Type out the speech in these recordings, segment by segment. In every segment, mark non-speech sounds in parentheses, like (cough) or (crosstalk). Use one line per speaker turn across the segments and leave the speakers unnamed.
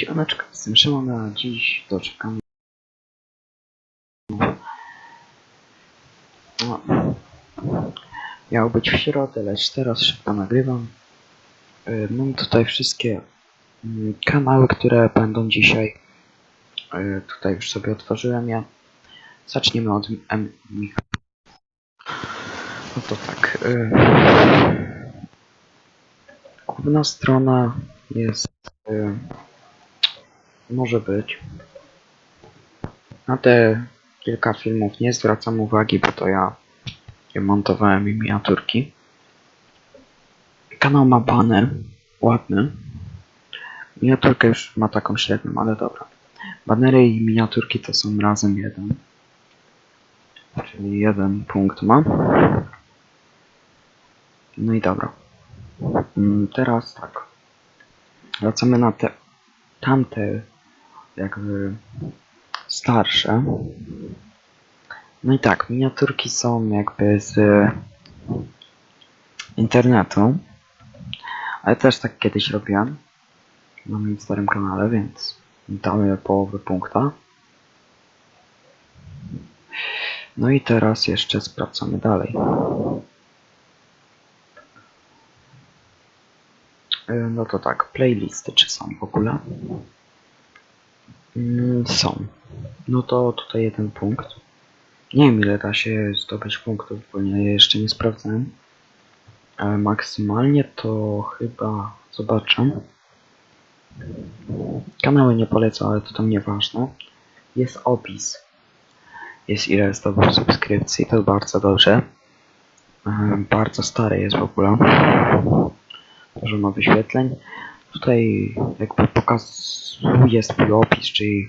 Siemaneczko, jestem Szymon, dziś doczekam. No. Miało być w środę, lecz teraz szybko nagrywam. Y, Mam tutaj wszystkie mm, kanały, które będą dzisiaj. Y, Tutaj już sobie otworzyłem je. Zaczniemy od M. No to tak. y, Główna strona jest. Może być. Na te kilka filmów nie zwracam uwagi, bo to ja montowałem i miniaturki. Kanał ma banner. Ładny. Miniaturkę już ma taką średnią, ale dobra. Banery i miniaturki to są razem jeden. Czyli jeden punkt ma. No i dobra. Mm, Teraz tak. Wracamy na te tamte jakby starsze. No i tak, miniaturki są jakby z internetu. Ale też tak kiedyś robiłem na moim starym kanale, więc damy połowę punkta. No i teraz jeszcze sprawdzamy dalej. Y, No to tak, playlisty czy są w ogóle? Mm, Są. No to tutaj jeden punkt. Nie wiem ile da się zdobyć punktów, bo nie, jeszcze nie sprawdzałem. Ale maksymalnie to chyba zobaczę. Kanały nie polecam, ale to tam nieważne. Jest opis. Jest ile zdobył subskrypcji, to bardzo dobrze. E, Bardzo stary jest w ogóle. Dużo ma wyświetleń. Tutaj jakby pokazuje swój opis, czyli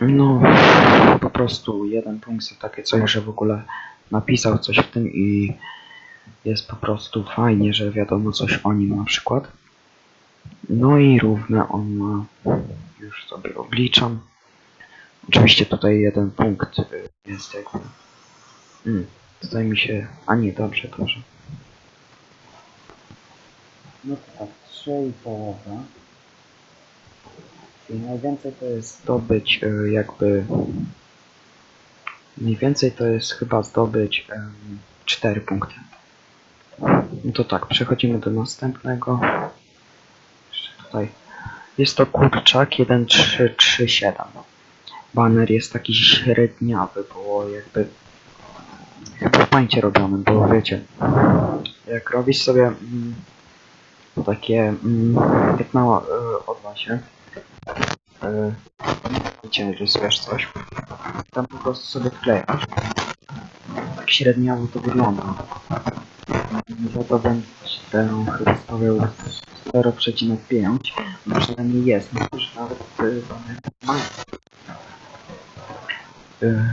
no po prostu jeden punkt za takie coś, że w ogóle napisał coś w tym i jest po prostu fajnie, że wiadomo coś o nim na przykład. No i równe on ma, już sobie obliczam. Oczywiście tutaj jeden punkt y, jest jakby. Mm, tutaj mi się. A nie, dobrze, dobrze. No tak, 3,5. Czyli najwięcej to jest zdobyć y, jakby. Mniej więcej to jest chyba zdobyć 4 punkty. No to tak, przechodzimy do następnego. Jeszcze tutaj. Jest to kurczak 1337. Baner jest taki średniawy, bo jakby chyba w pańcie robiony, bo wiecie, jak robisz sobie mm, takie mm, jak mała y, odwa się, y, wiecie, rysujesz coś, tam po prostu sobie wklejasz. Tak średniawo to wygląda. Za to będę chyba stawiał 0,5, bo przynajmniej jest, no że nawet y, mają. Y,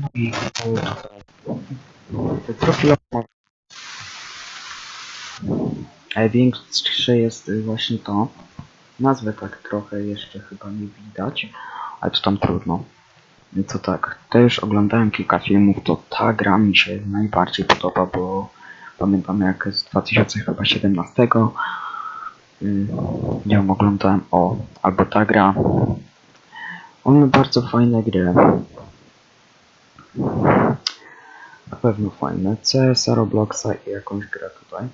No i y, profilowo Największe jest y, właśnie to. Nazwę tak trochę jeszcze chyba nie widać, ale to tam trudno. No to tak, też oglądałem kilka filmów, to ta gra mi się najbardziej podoba, bo pamiętam jak z 2017 y, ją oglądałem o, albo ta gra. On ma bardzo fajne gry. Na pewno fajne. CS, Robloxa i jakąś grę tutaj.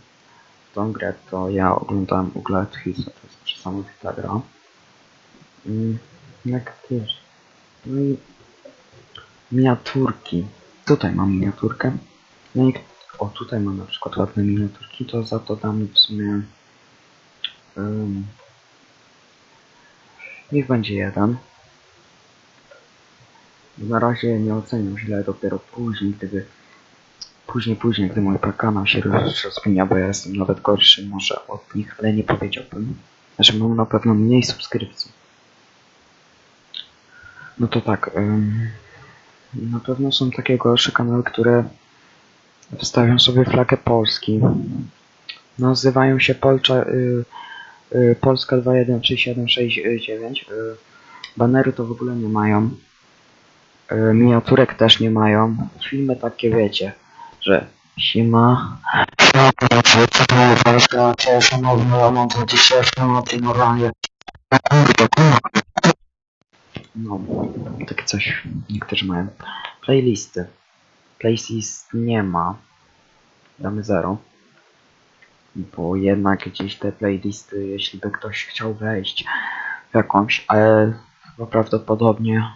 Tą grę to ja oglądałem u Gladhisa, to jest niesamowita gra. Mm, jak też. No i miniaturki. Tutaj mam miniaturkę. No i o tutaj mam na przykład ładne miniaturki, to za to dam w sumie um, niech będzie jeden. Na razie nie oceniam źle, dopiero później, gdyby później, później, gdy mój kanał się roz- rozwinia, bo ja jestem nawet gorszy może od nich, ale nie powiedziałbym, że mam na pewno mniej subskrypcji. No to tak, ym, na pewno są takie gorsze kanały, które wystawią sobie flagę Polski. Nazywają się Polcza, y, y, Polska 213769. Y, banery to w ogóle nie mają. Y, miniaturek też nie mają. Filmy takie wiecie, że siema,
Gratulacje, co to jest gratulacje, szanowny, mam 20 lat i normalnie. O kurde, kurde.
No, takie coś niektórzy mają. Playlisty. Playlist nie ma. Damy 0. Bo jednak gdzieś te playlisty, jeśli by ktoś chciał wejść w jakąś, ale chyba prawdopodobnie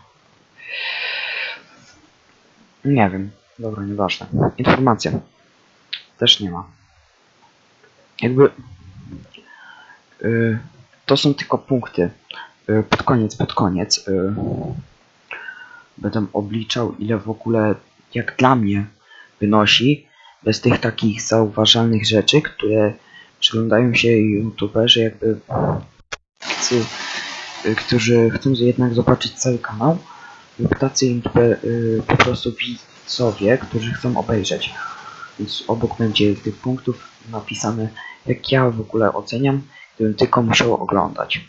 nie wiem. Dobra, nieważne. Informacja. Też nie ma. Jakby y, to są tylko punkty. Y, pod koniec, pod koniec y, będę obliczał ile w ogóle jak dla mnie wynosi bez tych takich zauważalnych rzeczy, które przyglądają się youtuberzy jakby chcą, y, którzy chcą jednak zobaczyć cały kanał lub tacy youtuber, po prostu widzowie, którzy chcą obejrzeć. Więc obok będzie tych punktów napisane jak ja w ogóle oceniam, gdybym tylko musiał oglądać.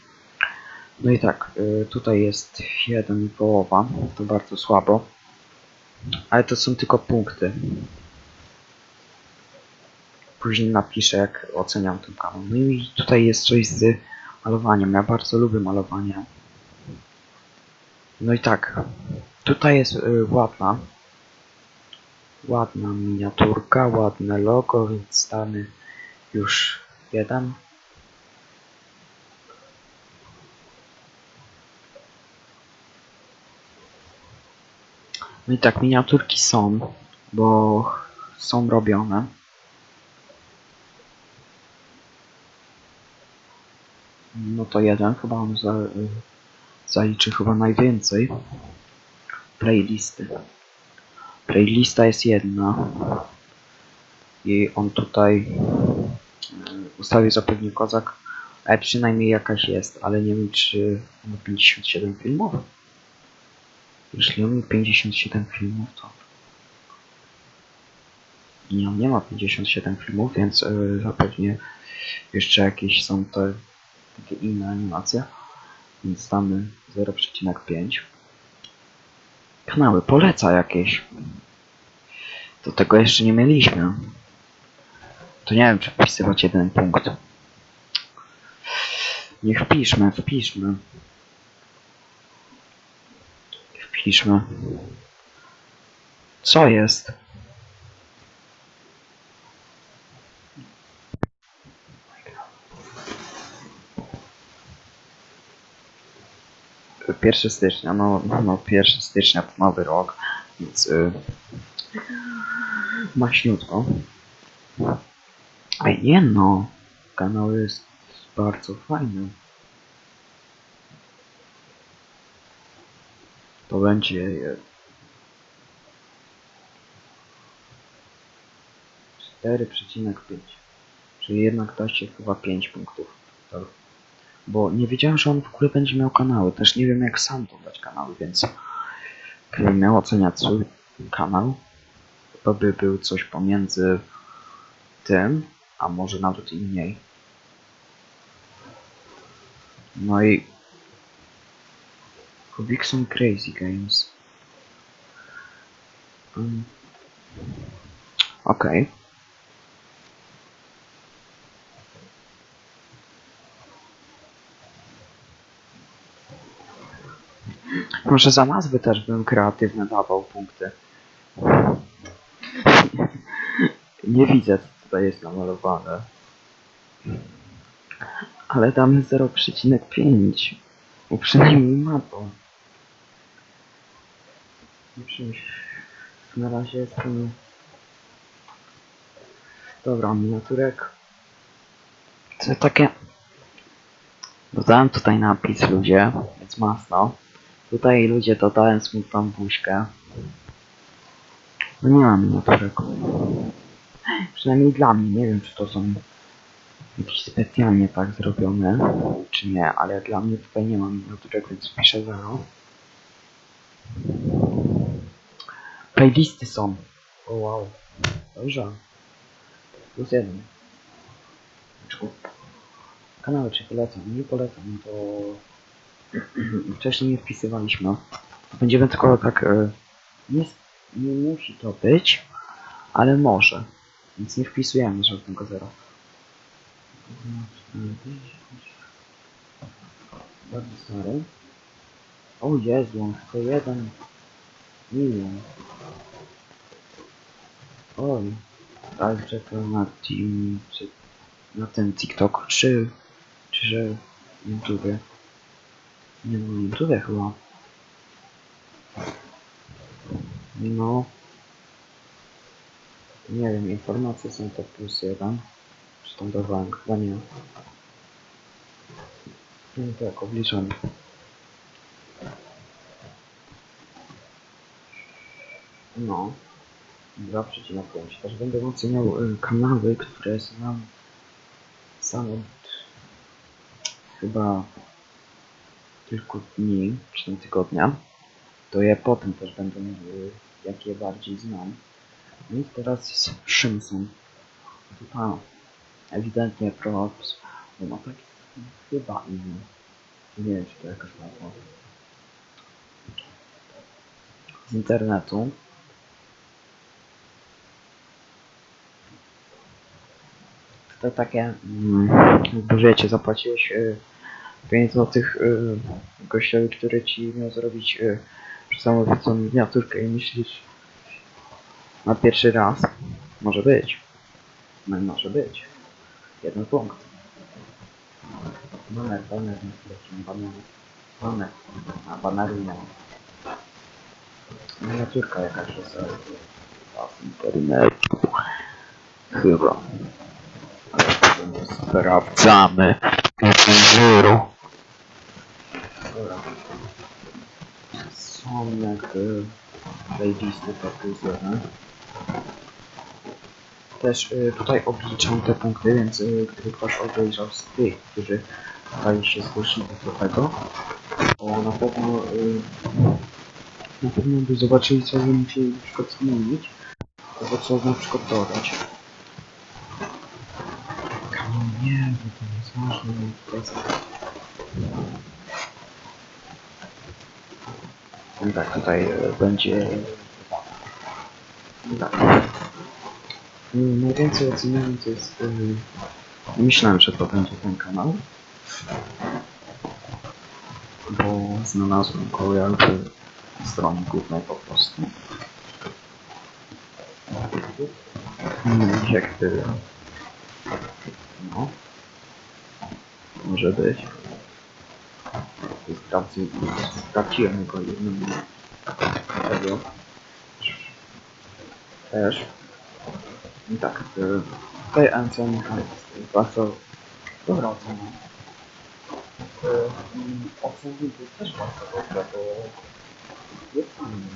No i tak, y, tutaj jest 1 połowa, to bardzo słabo. Ale to są tylko punkty. Później napiszę jak oceniam ten kanał. No i tutaj jest coś z malowaniem. Ja bardzo lubię malowanie. No i tak, tutaj jest y, ładna. Ładna miniaturka, ładne logo, więc damy już jeden. No i tak, miniaturki są, bo są robione. No to jeden, chyba on za, zaliczy chyba najwięcej. Playlisty. Playlista jest jedna. I on tutaj y, ustawił zapewne kozak, ale przynajmniej jakaś jest, ale nie wiem czy ma 57 filmów. Jeśli on ma 57 filmów, to... Nie, on nie ma 57 filmów, więc yy, zapewne jeszcze jakieś są te takie inne animacje. Więc damy 0,5. Kanały poleca jakieś. Do tego jeszcze nie mieliśmy. To nie wiem, czy wpisywać jeden punkt. Niech wpiszmy, wpiszmy. Wpiszmy. Co jest? Pierwszy stycznia, no, no 1 stycznia to nowy rok, więc y, maśniutko. Ej, nie no, kanał jest bardzo fajny. To będzie e, 4,5 Czyli jednak da się chyba 5 punktów. Bo nie wiedziałem, że on w ogóle będzie miał kanały. Też nie wiem jak sam dodać kanały, więc miał oceniać swój kanał, to by był coś pomiędzy tym, a może nawet i mniej. No i Kubikson Crazy Games. Um. Okej. Może za nazwy też bym kreatywne dawał punkty. (laughs) Nie widzę, co tutaj jest namalowane. Ale damy 0,5. Bo przynajmniej ma to. Czymś. Na razie jestem... Dobra, miniaturek. To takie... Dodałem tutaj napis ludzie, więc masno. Tutaj ludzie dodałem smutną buźkę. No nie mam miniaturek. Przynajmniej dla mnie, nie wiem czy to są jakieś specjalnie tak zrobione, czy nie, ale dla mnie tutaj nie mam miniaturek, więc piszę 0. Playlisty są. O wow. Dobrze. Plus jeden. Kanały czy polecam? Nie polecam, to wcześniej nie wpisywaliśmy. Będziemy tylko tak. e, Nie, nie musi to być, ale może. Więc nie wpisujemy żadnego zera. Bardzo stary. O Jezu, chce jeden milion. Oj, ale czeka na team, na ten TikTok, czy, czy że YouTube. Nie no, YouTube chyba. No. Nie wiem, informacje są to plus jeden. Czy tam dawałem? Chyba nie. No tak, obliczamy. No. 2,5. Też będę oceniał y, kanały, które znam sam od chyba kilku dni, czy tygodnia. To je potem też będę mówił, jakie bardziej znam. No i teraz jest Szymson. Chyba ewidentnie props. Bo ma tak chyba inny. Nie wiem, czy to jakaś nazwa. Z internetu. To takie, mm, wiecie, zapłaciłeś y, 5 złotych y, gościowi, który ci miał zrobić y, niesamowitą miniaturkę i myślisz na pierwszy raz, może być, no może być, jeden punkt. Baner, baner, nie wlecił, baner, baner, a ma. Miniaturka jakaś jest, internetu, chyba. Sprawdzamy.
Zero.
Dobra. Jak y, plus jeden. Też y, tutaj obliczam te punkty, więc y, gdyby ktoś obejrzał z tych, którzy tutaj się zgłosili do tego, to na pewno y, na pewno by zobaczyli co by musieli na przykład zmienić, albo co na przykład dodać. No nie, bo to nie jest ważne, to jest No Tak, tutaj e, będzie... Tak. Mm, Najwięcej oceniamy to jest... y, Myślałem, że to będzie ten kanał. Bo znalazłem jakby strony głównej po prostu. Mm, Jakby... No. Może być. Sprawdzi, sprawdziłem go jednym tego. Też. I tak, tutaj ocena jest bardzo dobra ocena. Y, i Oceny jest też bardzo dobra, bo jest fajny.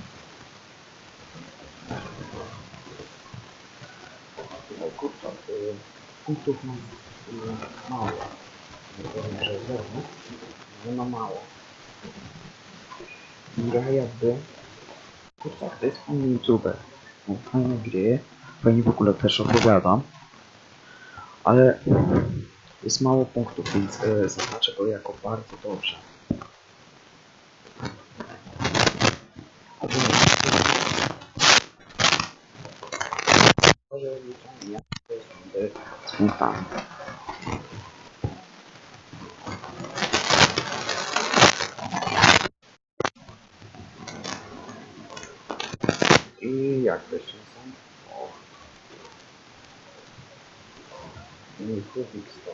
Tutaj kurczę, y, punktów mam y, mało. Że zero, ma mało. Gra jakby... Kurczę, to jest fajny youtuber. Fajne gry, fajnie w ogóle też opowiadam. Ale jest mało punktów, więc e, zaznaczę go jako bardzo dobrze. Może liczenie z punktami. I jak to jeszcze są? O. I Kubik 100.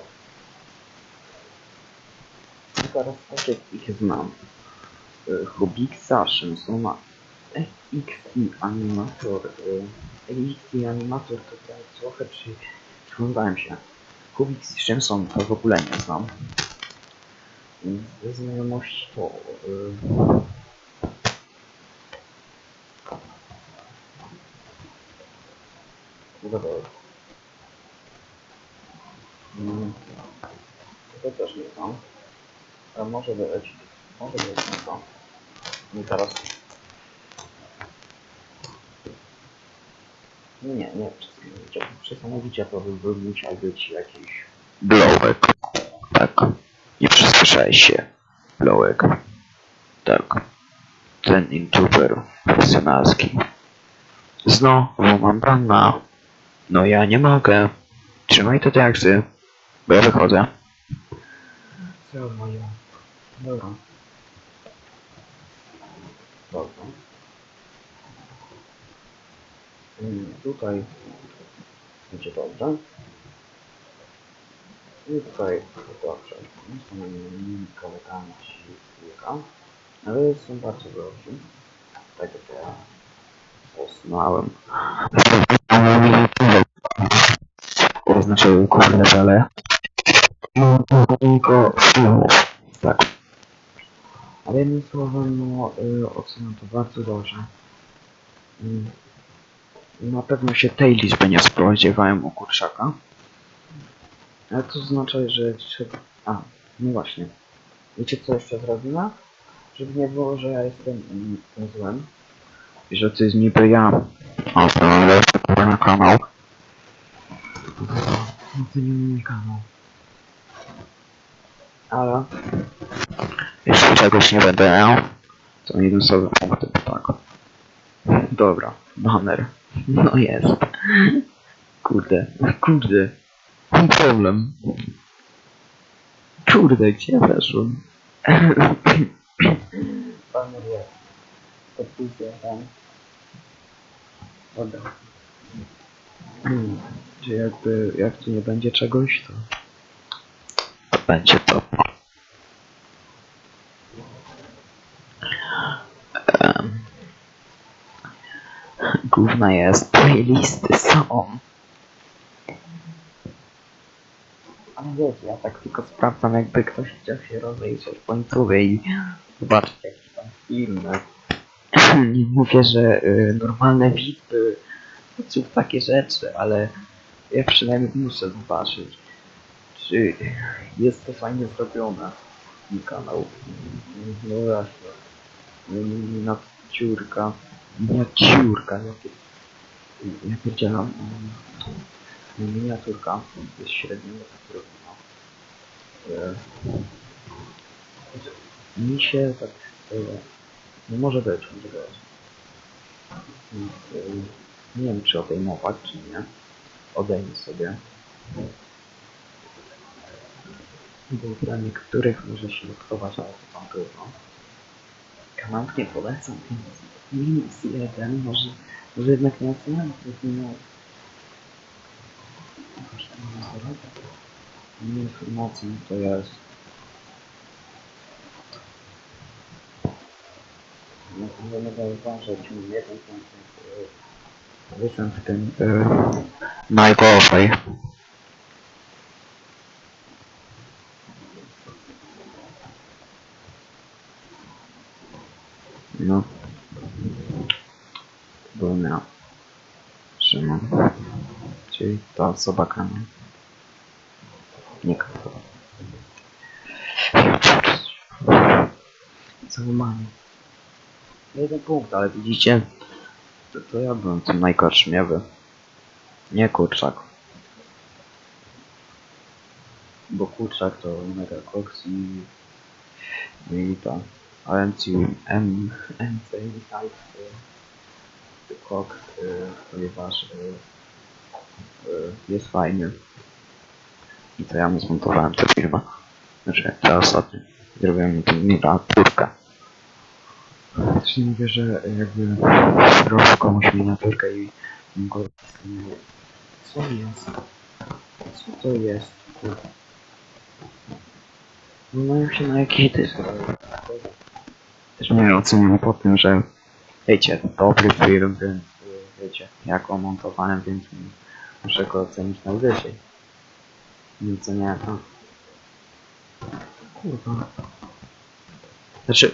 I teraz takie ich znam. Y, Hubiksa, Shimsona, XI Animator. y, XI Animator to tak trochę przy... przyglądałem się. Kubik i Shimson to w ogóle nie znam. Ze znajomości to... y, Dobra. Mm. To też nie znam. A może być. Może być nie znam. Nie teraz. Nie, nie. Przesądzicie to by, by musiał być jakiś
Blowek. Tak. Nie przyspieszaj się. Blowek. Tak. Ten youtuber profesjonalski. Znowu mam bana.
No ja nie mogę. Trzymaj te taksy. Bo ja wychodzę. Co moja? Dobra. Dobra. Mm, Tutaj będzie dobrze. I tutaj dobrze. Są moimi kolegami ci kilka, ale są bardzo dobrzy. Tak jak ja poznałem. Oznaczyły główne cele. Tylko filmów. Tak. Ale jednym słowem, no, y, oceniam to bardzo dobrze. Mm. Na pewno się tej liczby nie spodziewałem u kurczaka. Ale to oznacza, że trzeba... A, no właśnie. Wiecie co jeszcze zrobiła? Żeby nie było, że ja jestem mm, złem. I że to jest niby ja. O, to ale to na kanał. No to nie mój kanał. Ale... Jeśli czegoś nie będę miał, to minusowe punkty, tak. Dobra, baner. No jest. Kurde, kurde. Mam problem. Kurde, gdzie weszłem? Baner jest. Podpójdzie tam. Dobra. Hmm, Czy jakby, jak tu nie będzie czegoś, to... To będzie to. Em. Gówna jest, playlisty są. Ale wiecie, ja tak tylko sprawdzam, jakby ktoś chciał się rozejrzeć w końcowej i zobaczyć jakieś tam filmy. (clears throat) Nie mówię, że y, normalne patrzą w takie rzeczy, ale ja przynajmniej muszę zobaczyć, czy jest to fajnie zrobione. I kanał. No właśnie. Miniaturka. Miniaturka, jakie... Ja pierdzielam. mm, Miniaturka jest średnio zrobiona. E, Mi się tak... No może być, może być. Nie wiem czy odejmować, czy nie. Odejmę sobie. Bo dla niektórych może się chować, ale to tam trudno. Kanał nie polecam, więc minus jeden, może, może jednak nie oceniam tych minut. Informacji to jest. No to nie mogę uważać, jeden punkt Wysłam w tym najgorzej. No. Było miał. Szymon. Czyli ta osoba kamień. Nie kto. Załamany. Jeden punkt, ale widzicie? To, to ja byłem tym najgorszym, ja bym. Nie kurczak. Bo kurczak to mega koks i... i to. A MC, M, MC i tak, koks, ponieważ y, y, jest fajny. I to ja mu zmontowałem tę firmę. Znaczy, ja ostatnio zrobiłem miniaturkę. Też nie mówię, że jakby robił komuś miniaturkę i go Co jest? Co to jest? Kurde. No mają się na jakiej ty Też nie oceniam po tym, że wiecie, dobry film, więc wiecie, jak go montowałem, więc muszę go ocenić najwyżej. Nie oceniałem, no. Kurwa. Znaczy,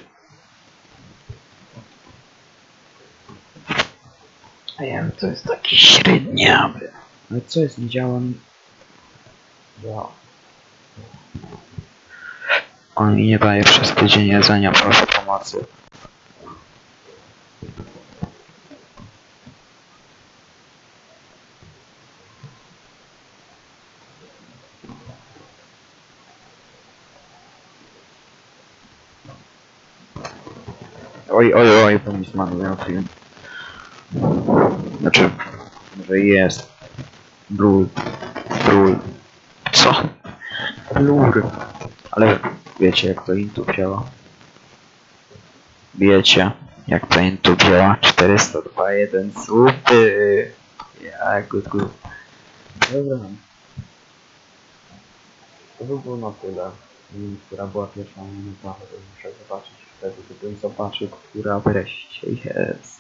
A ja wiem, to jest taki średniawy. Ale co jest, nie działa mi... Działa. On mi nie daje przez tydzień jedzenia, proszę pomocy. Oj, oj, oj, to mi zmarnują film. Znaczy, że jest. Blur. Blur. Co? Blur. Ale wiecie jak to intu działa. Wiecie jak to intu działa. 402.1 super. Ja, good, good. Dobra. To by było na tyle. Która była pierwsza minuta, to muszę zobaczyć wtedy, gdybym zobaczył, która wreszcie jest.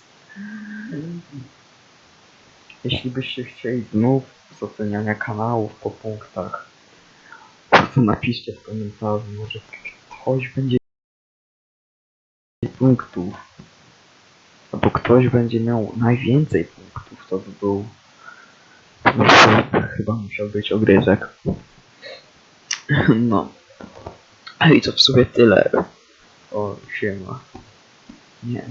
Jeśli byście chcieli znów z oceniania kanałów po punktach, to napiszcie w komentarzu, może ktoś będzie punktów, albo ktoś będzie miał najwięcej punktów, to by był chyba musiał być ogryzek. No. I to w sumie tyle. O, siema. Nie.